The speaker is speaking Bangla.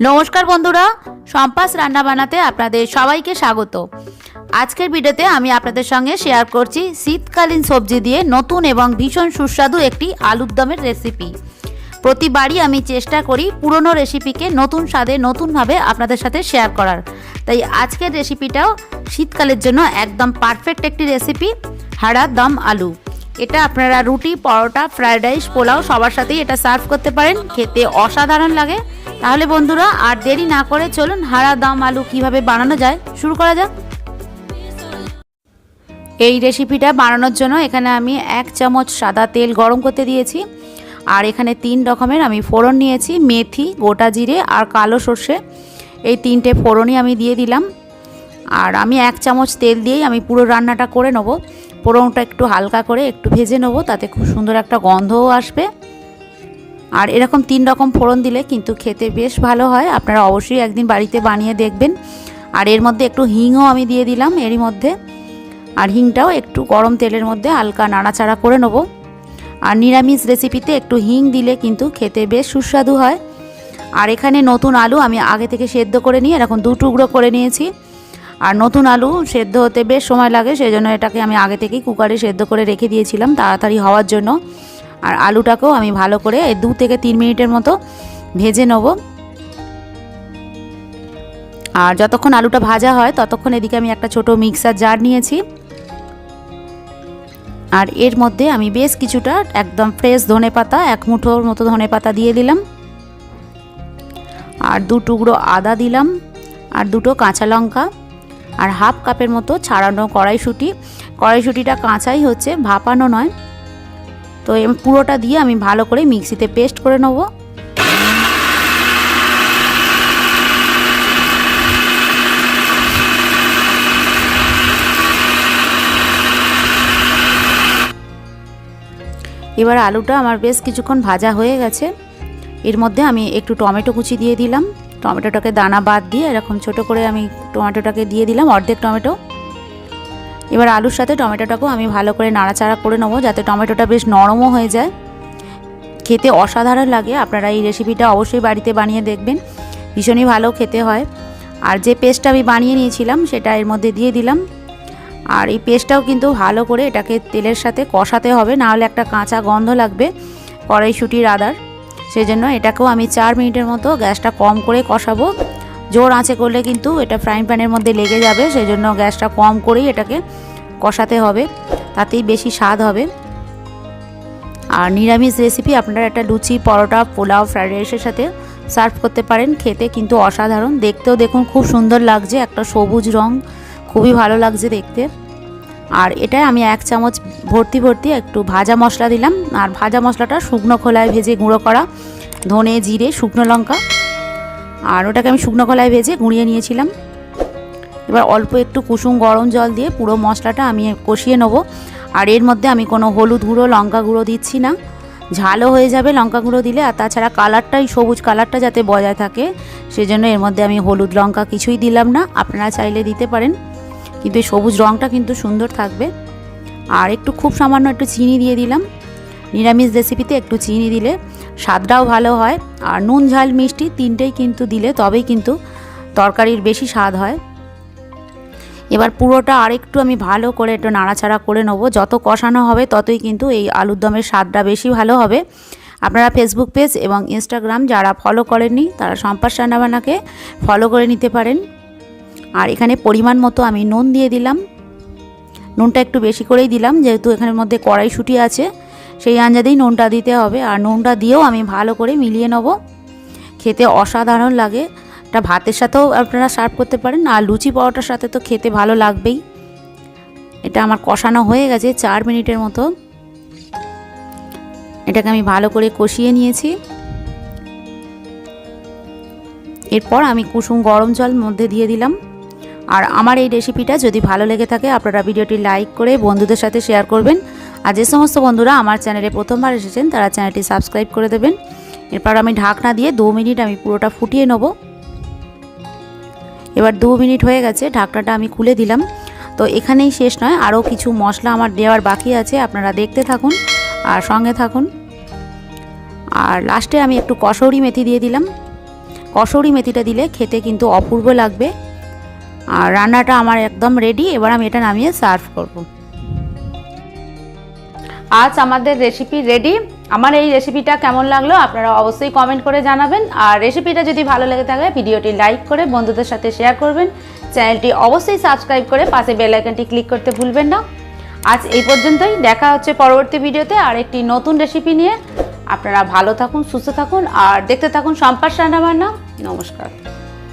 নমস্কার বন্ধুরা সম্পাস রান্না বানাতে আপনাদের সবাইকে স্বাগত। আজকের ভিডিওতে আমি আপনাদের সঙ্গে শেয়ার করছি শীতকালীন সবজি দিয়ে নতুন এবং ভীষণ সুস্বাদু একটি আলুর দমের রেসিপি। প্রতিবারই আমি চেষ্টা করি পুরনো রেসিপিকে নতুন স্বাদে নতুনভাবে আপনাদের সাথে শেয়ার করার। তাই আজকের রেসিপিটাও শীতকালের জন্য একদম পারফেক্ট একটি রেসিপি, হাড়া দম আলু। এটা আপনারা রুটি, পরোটা, ফ্রায়েড রাইস, পোলাও সবার সাথেই এটা সার্ভ করতে পারেন। খেতে অসাধারণ লাগে। তাহলে বন্ধুরা, আর দেরি না করে চলুন হাড়া দম আলু কীভাবে বানানো যায় শুরু করা যাক। এই রেসিপিটা বানানোর জন্য এখানে আমি এক চামচ সাদা তেল গরম করতে দিয়েছি। আর এখানে তিন রকমের আমি ফোড়ন নিয়েছি, মেথি, গোটা জিরে আর কালো সর্ষে। এই তিনটে ফোড়নই আমি দিয়ে দিলাম। আর আমি এক চামচ তেল দিয়েই আমি পুরো রান্নাটা করে নেব। ফোড়নটা একটু হালকা করে একটু ভেজে নেব, তাতে খুব সুন্দর একটা গন্ধও আসবে। আর এরকম তিন রকম ফোড়ন দিলে কিন্তু খেতে বেশ ভালো হয়, আপনারা অবশ্যই একদিন বাড়িতে বানিয়ে দেখবেন। আর এর মধ্যে একটু হিংও আমি দিয়ে দিলাম এরই মধ্যে। আর হিংটাও একটু গরম তেলের মধ্যে হালকা নাড়াচাড়া করে নেব। আর নিরামিষ রেসিপিতে একটু হিং দিলে কিন্তু খেতে বেশ সুস্বাদু হয়। আর এখানে নতুন আলু আমি আগে থেকে সেদ্ধ করে নিয়ে এরকম দু টুকরো করে নিয়েছি। আর নতুন আলু সেদ্ধ হতে বেশ সময় লাগে সেই জন্য এটাকে আমি আগে থেকেই কুকারে সেদ্ধ করে রেখে দিয়েছিলাম তাড়াতাড়ি হওয়ার জন্য। আর আলুটাকেও আমি ভালো করে দু থেকে তিন মিনিটের মতো ভেজে নেব। আর যতক্ষণ আলুটা ভাজা হয়, ততক্ষণ এদিকে আমি একটা ছোট মিক্সার জার নিয়েছি। আর এর মধ্যে আমি বেশ কিছুটা একদম ফ্রেশ ধনে পাতা, এক মুঠোর মতো ধনে পাতা দিয়ে দিলাম। আর দু টুকরো আদা দিলাম। আর দুটো কাঁচা লঙ্কা। আর হাফ কাপের মতো ছাড়ানো কড়াইশুঁটি। কড়াইশুঁটিটা কাঁচাই হচ্ছে, ভাপানো নয়। তো পুরোটা দিয়ে আমি ভালো করে মিক্সিতে পেস্ট করে নেব। এবার আলুটা আমার বেশ কিছুক্ষণ ভাজা হয়ে গেছে। এর মধ্যে আমি একটু টমেটো কুচি দিয়ে দিলাম। টমেটোটাকে দানা বাদ দিয়ে এরকম ছোট করে আমি টমেটোটাকে দিয়ে দিলাম, অর্ধেক টমেটো। এবার আলুর সাথে টমেটোটাকেও আমি ভালো করে নাড়াচাড়া করে নেব যাতে টমেটোটা বেশ নরমও হয়ে যায়। খেতে অসাধারণ লাগে, আপনারা এই রেসিপিটা অবশ্যই বাড়িতে বানিয়ে দেখবেন, ভীষণই ভালো খেতে হয়। আর যে পেস্টটা আমি বানিয়ে নিয়েছিলাম, সেটা এর মধ্যে দিয়ে দিলাম। আর এই পেস্টটাও কিন্তু ভালো করে এটাকে তেলের সাথে কষাতে হবে, নাহলে একটা কাঁচা গন্ধ লাগবে, কড়াইশুটির আদার। সেই জন্য এটাকেও আমি চার মিনিটের মতো গ্যাসটা কম করে কষাবো। জোর আঁচে করলে কিন্তু এটা ফ্রাইং প্যানের মধ্যে লেগে যাবে সেই জন্য গ্যাসটা কম করেই এটাকে কষাতে হবে, তাতেই বেশি স্বাদ হবে। আর নিরামিষ রেসিপি আপনারা একটা লুচি, পরোটা, পোলাও ফ্রাইড রাইসের সাথে সার্ভ করতে পারেন, খেতে কিন্তু অসাধারণ। দেখতেও দেখুন, খুব সুন্দর লাগছে, একটা সবুজ রং, খুবই ভালো লাগছে দেখতে। আর এটা আমি এক চামচ ভর্তি ভর্তি একটু ভাজা মশলা দিলাম। আর ভাজা মশলাটা শুকনো খোলায় ভেজে গুঁড়ো করা, ধনে, জিরে, শুকনো লঙ্কা। আর ওটাকে আমি শুকনো খোলায় ভেজে গুঁড়িয়ে নিয়েছিলাম। এবার অল্প একটু কুসুম গরম জল দিয়ে পুরো মশলাটা আমি কষিয়ে নেব। আর এর মধ্যে আমি কোনো হলুদ গুঁড়ো, লঙ্কা গুঁড়ো দিচ্ছি না। ঝালও হয়ে যাবে লঙ্কা গুঁড়ো দিলে। আর তাছাড়া কালারটাই, সবুজ কালারটা যাতে বজায় থাকে, সেজন্য এর মধ্যে আমি হলুদ লঙ্কা কিছুই দিলাম না। আপনারা চাইলে দিতে পারেন। কিন্তু এই সবুজ রঙটা কিন্তু সুন্দর থাকবে। আর একটু খুব সামান্য একটু চিনি দিয়ে দিলাম। নিরামিষ রেসিপিতে একটু চিনি দিলে স্বাদটাও ভালো হয়। আর নুন, ঝাল, মিষ্টি তিনটেই কিন্তু দিলে তবেই কিন্তু তরকারির বেশি স্বাদ হয়। এবার পুরোটা আরেকটু আমি ভালো করে একটু নাড়াচাড়া করে নেব। যত কষানো হবে ততই কিন্তু এই আলুর দমের স্বাদটা বেশি ভালো হবে। আপনারা ফেসবুক পেজ এবং ইনস্টাগ্রাম যারা ফলো করেননি, তারা সম্পাস রান্নাবান্নাকে ফলো করে নিতে পারেন। আর এখানে পরিমাণ মতো আমি নুন দিয়ে দিলাম। নুনটা একটু বেশি করেই দিলাম, যেহেতু এখানের মধ্যে কড়াইশুঁটি আছে, সেই আঞ্জাদেই নুনটা দিতে হবে। আর নুনটা দিয়েও আমি ভালো করে মিলিয়ে নেব। খেতে অসাধারণ লাগে। এটা ভাতের সাথেও আপনারা সার্ভ করতে পারেন, আর লুচি পরোটার সাথে তো খেতে ভালো লাগবেই। এটা আমার কষানো হয়ে গেছে চার মিনিটের মতো। এটাকে আমি ভালো করে কষিয়ে নিয়েছি। এরপর আমি কুসুম গরম জল মধ্যে দিয়ে দিলাম। আর আমার এই রেসিপিটা যদি ভালো লেগে থাকে, আপনারা ভিডিওটি লাইক করে বন্ধুদের সাথে শেয়ার করবেন। আর যে সমস্ত বন্ধুরা আমার চ্যানেলে প্রথমবার এসেছেন, তারা চ্যানেলটি সাবস্ক্রাইব করে দেবেন। এরপর আমি ঢাকনা দিয়ে দু মিনিট আমি পুরোটা ফুটিয়ে নেব। এবার দু মিনিট হয়ে গেছে, ঢাকনাটা আমি খুলে দিলাম। তো এখানেই শেষ নয়, আরও কিছু মশলা আমার দেওয়ার বাকি আছে, আপনারা দেখতে থাকুন আর সঙ্গে থাকুন। আর লাস্টে আমি একটু কসৌরি মেথি দিয়ে দিলাম। কসৌরি মেথিটা দিলে খেতে কিন্তু অপূর্ব লাগবে। আর রান্নাটা আমার একদম রেডি এবার আমি এটা নামিয়ে সার্ভ করব। আজ আমাদের রেসিপি রেডি আমার এই রেসিপিটা কেমন লাগল আপনারা অবশ্যই কমেন্ট করে জানাবেন। আর রেসিপিটা যদি ভালো লেগে থাকে ভিডিওটি লাইক করে বন্ধুদের সাথে শেয়ার করবেন। চ্যানেলটি অবশ্যই সাবস্ক্রাইব করে পাশে বেল আইকনটি ক্লিক করতে ভুলবেন না। আজ এই পর্যন্তই, দেখা হচ্ছে পরবর্তী ভিডিওতে আর একটি নতুন রেসিপি নিয়ে। আপনারা ভালো থাকুন, সুস্থ থাকুন, আর দেখতে থাকুন সম্পাস রান্নাবান্না। নমস্কার।